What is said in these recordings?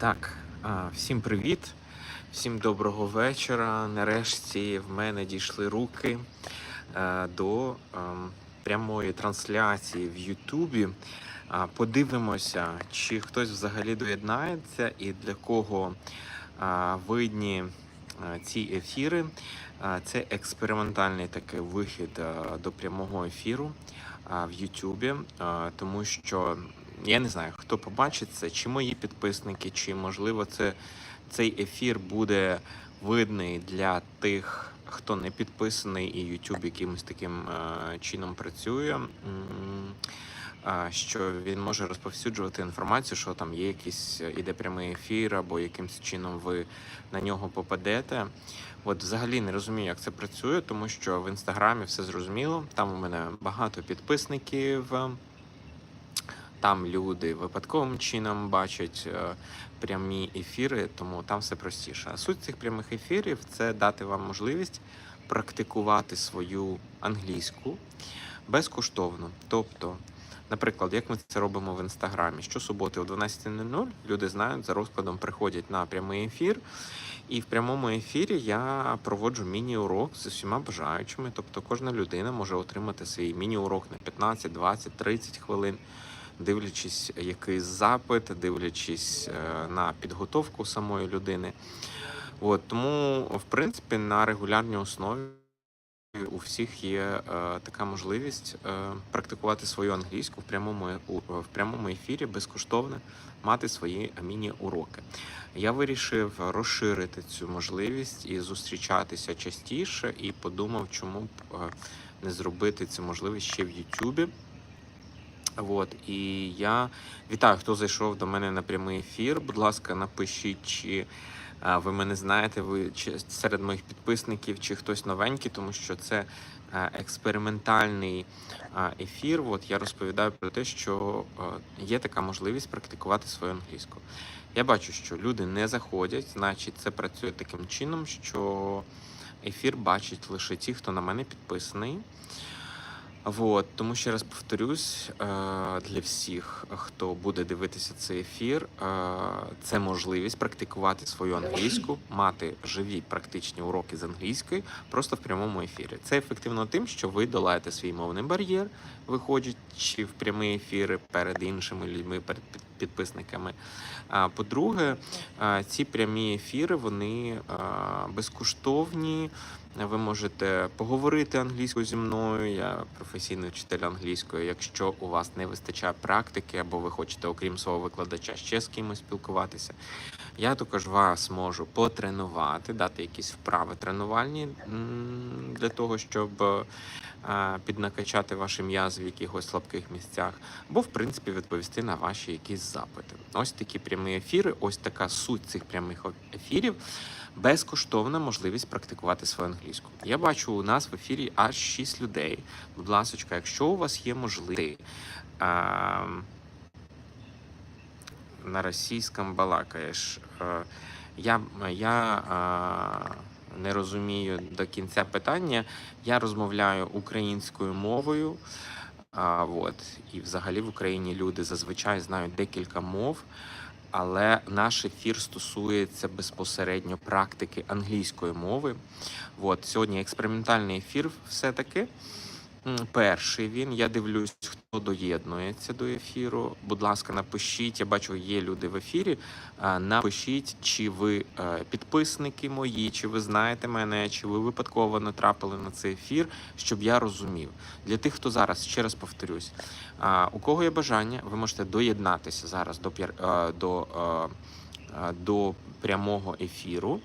Так, всім привіт, всім доброго вечора. Нарешті в мене дійшли руки е, до ем, прямої трансляції в Ютубі. Подивимося, чи хтось взагалі доєднається і для кого видні ці ефіри. Це експериментальний такий вихід до прямого ефіру в Ютубі, тому що я не знаю, хто побачить це, чи мої підписники, чи можливо це цей ефір буде видний для тих, хто не підписаний, і YouTube якимось таким е, чином працює. Що він може розповсюджувати інформацію, що там є якийсь е, іде прямий ефір, або якимось чином ви на нього попадете. От взагалі не розумію, як це працює, тому що в інстаграмі все зрозуміло. Там у мене багато підписників. Там люди випадковим чином бачать е, прямі ефіри, тому там все простіше. А суть цих прямих ефірів це дати вам можливість практикувати свою англійську безкоштовно. Тобто, наприклад, як ми це робимо в інстаграмі, щосуботи о 12.00 люди знають за розкладом приходять на прямий ефір. І в прямому ефірі я проводжу міні-урок з усіма бажаючими. Тобто кожна людина може отримати свій міні-урок на 15, 20, 30 хвилин, дивлячись якийсь запит, дивлячись е, на підготовку самої людини. От, тому, в принципі, на регулярній основі у всіх є е, така можливість е, практикувати свою англійську в прямому, в прямому ефірі безкоштовно мати свої міні-уроки. Я вирішив розширити цю можливість і зустрічатися частіше, і подумав, чому б е, не зробити цю можливість ще в Ютубі. От, і я вітаю, хто зайшов до мене на прямий ефір. Будь ласка, напишіть, чи ви мене знаєте, ви чи серед моїх підписників, чи хтось новенький, тому що це експериментальний ефір. От я розповідаю про те, що є така можливість практикувати свою англійську. Я бачу, що люди не заходять, значить, це працює таким чином, що ефір бачить лише ті, хто на мене підписаний. Вот, тому ще раз повторюсь е, для всіх, хто буде дивитися цей ефір, е, це можливість практикувати свою англійську, мати живі практичні уроки з англійської просто в прямому ефірі. Це ефективно тим, що ви долаєте свій мовний бар'єр, виходячи в прямі ефіри перед іншими людьми, перед підписниками. А по-друге, е, ці прямі ефіри вони безкоштовні. Ви можете поговорити англійською зі мною. Я професійний вчитель англійської. Якщо у вас не вистачає практики, або ви хочете, окрім свого викладача, ще з кимось спілкуватися. Я також вас можу потренувати, дати якісь вправи тренувальні для того, щоб е, піднакачати ваші м'язи в якихось слабких місцях, або в принципі відповісти на ваші якісь запити. Ось такі прямі ефіри, ось така суть цих прямих ефірів безкоштовна можливість практикувати свою англійську. Я бачу у нас в ефірі аж 6 людей. Будь ласка, якщо у вас є можливість а, на російському балакаєш, е, я, я а, не розумію до кінця питання. Я розмовляю українською мовою. А, от. І взагалі в Україні люди зазвичай знають декілька мов але наш ефір стосується безпосередньо практики англійської мови. От сьогодні експериментальний ефір, все-таки. М, Перший він. Я дивлюсь, хто доєднується до ефіру. Будь ласка, напишіть. Я бачу, є люди в ефірі. Напишіть, чи ви е, підписники мої, чи ви знаєте мене, чи ви випадково натрапили на цей ефір, щоб я розумів. Для тих, хто зараз ще раз повторюсь, у кого є бажання, ви можете доєднатися зараз до е, до, е, е, до прямого ефіру.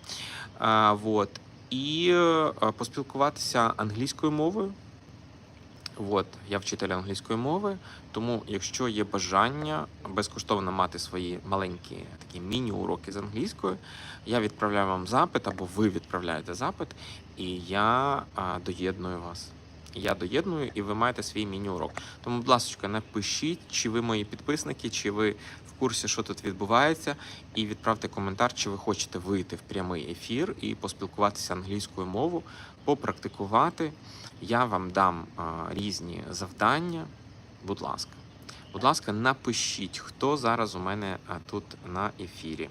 А, Вот. І е, поспілкуватися англійською мовою. От, я вчитель англійської мови, тому якщо є бажання безкоштовно мати свої маленькі такі міні-уроки з англійської, я відправляю вам запит або ви відправляєте запит, і я а, доєдную вас. Я доєдную, і ви маєте свій міні-урок. Тому, будь ласка, напишіть, чи ви мої підписники, чи ви курсі, що тут відбувається, і відправте коментар, чи ви хочете вийти в прямий ефір і поспілкуватися англійською мовою, попрактикувати. Я вам дам різні завдання. Будь ласка, будь ласка, напишіть, хто зараз у мене тут на ефірі.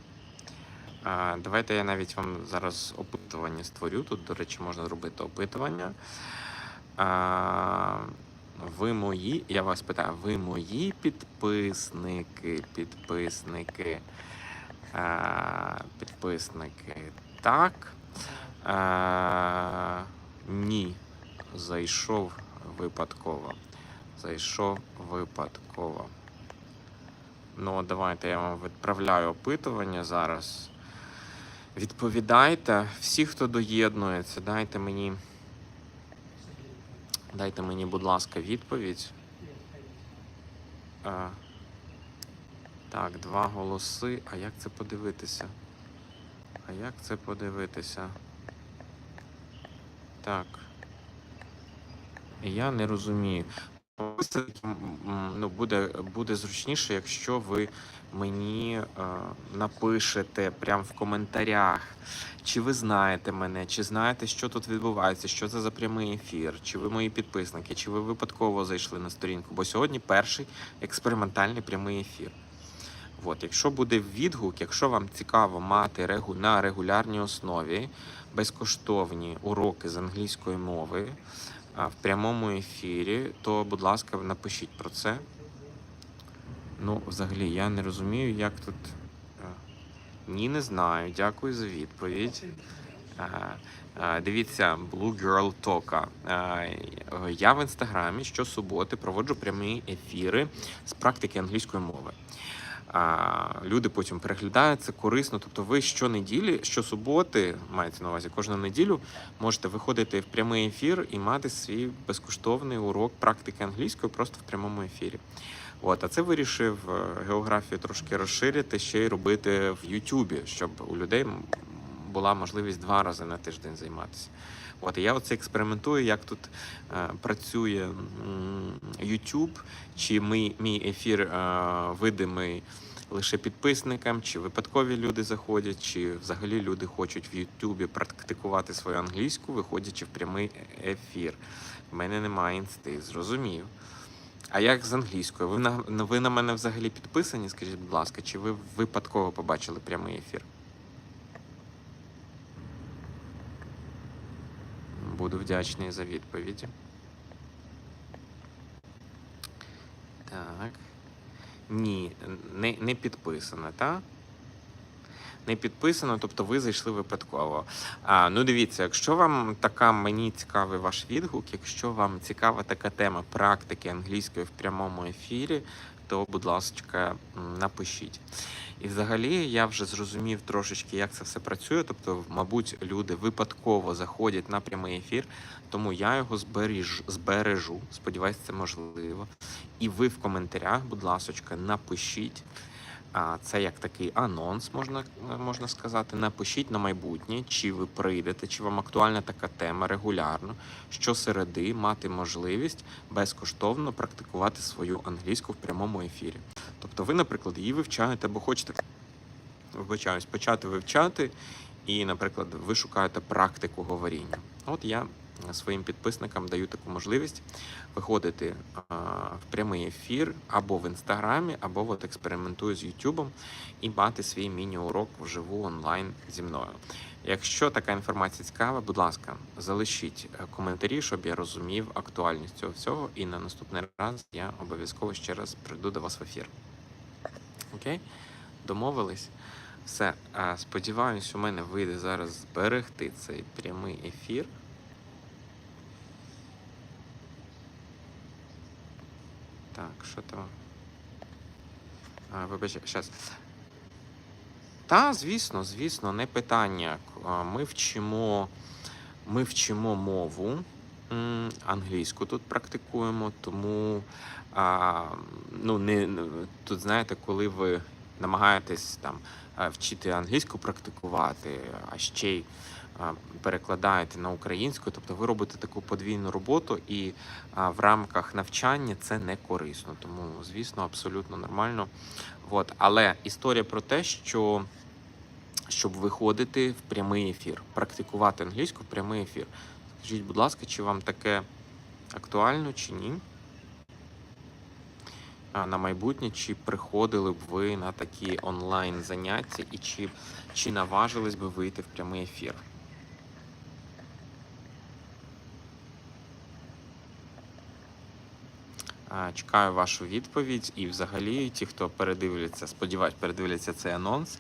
Давайте я навіть вам зараз опитування створю. Тут, до речі, можна зробити опитування. Ви мої, я вас питаю, ви мої підписники, підписники, а, підписники, так. А, ні, зайшов випадково. Зайшов випадково. Ну, давайте я вам відправляю опитування зараз. Відповідайте. Всі, хто доєднується, дайте мені. Дайте мені, будь ласка, відповідь. А, так, два голоси. А як це подивитися? А як це подивитися? Так. Я не розумію. Ну, буде, буде зручніше, якщо ви мені е, напишете прямо в коментарях, чи ви знаєте мене, чи знаєте, що тут відбувається, що це за прямий ефір, чи ви мої підписники, чи ви випадково зайшли на сторінку. Бо сьогодні перший експериментальний прямий ефір. От, якщо буде відгук, якщо вам цікаво мати регу на регулярній основі безкоштовні уроки з англійської мови в прямому ефірі, то, будь ласка, напишіть про це. Ну, взагалі, я не розумію, як тут. е, Ні, не знаю. Дякую за відповідь. Е, Дивіться, Blue Girl. Е, Я в інстаграмі щосуботи проводжу прямі ефіри з практики англійської мови. А, Люди потім переглядають це корисно. Тобто, ви щонеділі, щосуботи, мається на увазі кожну неділю, можете виходити в прямий ефір і мати свій безкоштовний урок практики англійської просто в прямому ефірі. От, а це вирішив е, географію трошки розширити, ще й робити в Ютубі, щоб у людей була можливість два рази на тиждень займатися. От і я оце експериментую, як тут е, працює YouTube, чи мій, мій ефір е, видимий лише підписникам, чи випадкові люди заходять, чи взагалі люди хочуть в Ютубі практикувати свою англійську, виходячи в прямий ефір. В мене немає інсти, зрозумів. А як з англійською? Ви на, ви на мене взагалі підписані? Скажіть, будь ласка, чи ви випадково побачили прямий ефір? Буду вдячний за відповіді. Так. Ні, не, не підписано, так? Не підписано, тобто ви зайшли випадково. А, ну дивіться, якщо вам така мені цікавий ваш відгук, якщо вам цікава така тема практики англійської в прямому ефірі, то, будь ласка, напишіть. І взагалі я вже зрозумів трошечки, як це все працює. Тобто, мабуть, люди випадково заходять на прямий ефір, тому я його зберіж, збережу. Сподіваюсь, це можливо. І ви в коментарях, будь ласка, напишіть. Це як такий анонс, можна, можна сказати. Напишіть на майбутнє, чи ви прийдете, чи вам актуальна така тема регулярно, щосереди мати можливість безкоштовно практикувати свою англійську в прямому ефірі. Тобто ви, наприклад, її вивчаєте або хочете вибачаюсь, почати вивчати, і, наприклад, ви шукаєте практику говоріння. От я своїм підписникам даю таку можливість виходити в прямий ефір або в інстаграмі, або от експериментую з Ютубом і мати свій міні-урок вживу онлайн зі мною. Якщо така інформація цікава, будь ласка, залишіть е, коментарі, щоб я розумів актуальність цього всього, і на наступний раз я обов'язково ще раз прийду до вас в ефір. Окей? Домовились? Все, сподіваюсь, у мене вийде зараз зберегти цей прямий ефір. Так, що там? А, вибачте, зараз. Та, звісно, звісно, не питання. Ми вчимо, ми вчимо мову англійську тут практикуємо, тому а, ну, не, тут знаєте, коли ви намагаєтесь там вчити англійську практикувати, а ще й перекладаєте на українську, тобто ви робите таку подвійну роботу, і в рамках навчання це не корисно. Тому, звісно, абсолютно нормально. От. Але історія про те, що щоб виходити в прямий ефір, практикувати англійську в прямий ефір. Скажіть, будь ласка, чи вам таке актуально чи ні? на майбутнє, чи приходили б ви на такі онлайн заняття і чи, чи наважились би вийти в прямий ефір? А, Чекаю вашу відповідь. І взагалі, ті, хто передивляться, сподіваюсь, передивляться цей анонс,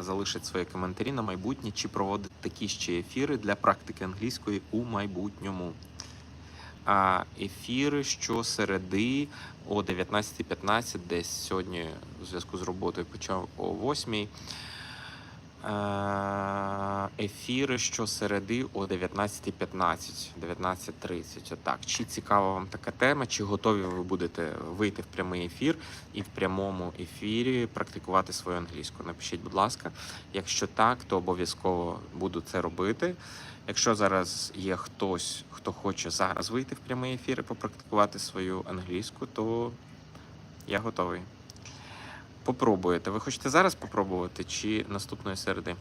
залишать свої коментарі на майбутнє, чи проводить такі ще ефіри для практики англійської у майбутньому. А ефіри щосереди о 19.15, десь сьогодні у зв'язку з роботою почав о 8. Е, Ефіри щосереди о 19.15, 19.30. Отак. Чи цікава вам така тема, чи готові ви будете вийти в прямий ефір і в прямому ефірі практикувати свою англійську? Напишіть, будь ласка. Якщо так, то обов'язково буду це робити. Якщо зараз є хтось, хто хоче зараз вийти в прямий ефір і попрактикувати свою англійську, то я готовий. Попробуєте. Ви хочете зараз попробувати чи наступної середи?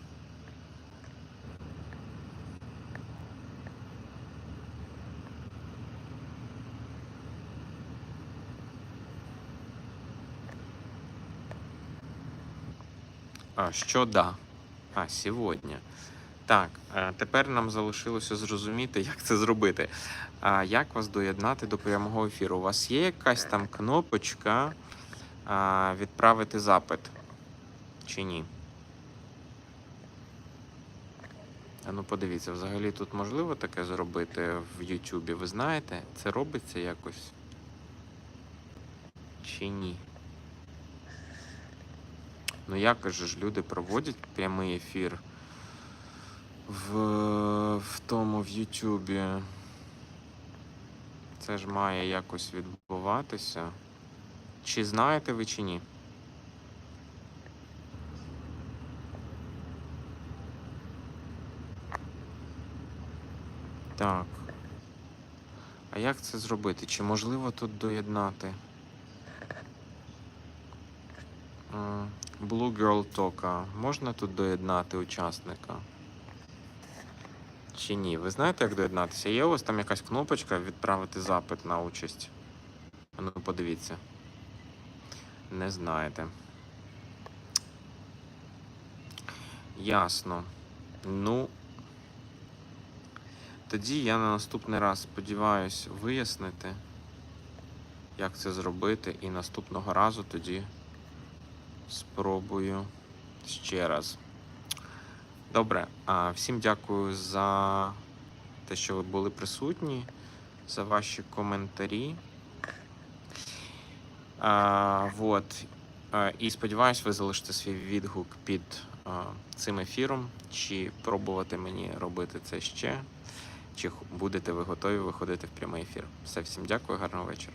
А, що да? А, сьогодні. Так, е, тепер нам залишилося зрозуміти, як це зробити. А як вас доєднати до прямого ефіру? У вас є якась там кнопочка відправити запит чи ні? А ну подивіться, взагалі тут можливо таке зробити в Ютубі. Ви знаєте, це робиться якось? Чи ні? Ну як же ж люди проводять прямий ефір в, в тому в Ютубі? Це ж має якось відбуватися. Чи знаєте ви чи ні? Так. А як це зробити? Чи можливо тут доєднати? М, Blue Girl Talk. Можна тут доєднати учасника? Чи ні? Ви знаєте, як доєднатися? Є у вас там якась кнопочка відправити запит на участь? Ну, подивіться. Не знаєте. Ясно. Ну. Тоді я на наступний раз сподіваюсь вияснити, як це зробити, і наступного разу тоді спробую ще раз. Добре, а всім дякую за те, що ви були присутні, за ваші коментарі. А, вот. І сподіваюсь, ви залишите свій відгук під а, цим ефіром, чи пробувати мені робити це ще, чи будете ви готові виходити в прямий ефір. Все, всім дякую, гарного вечора.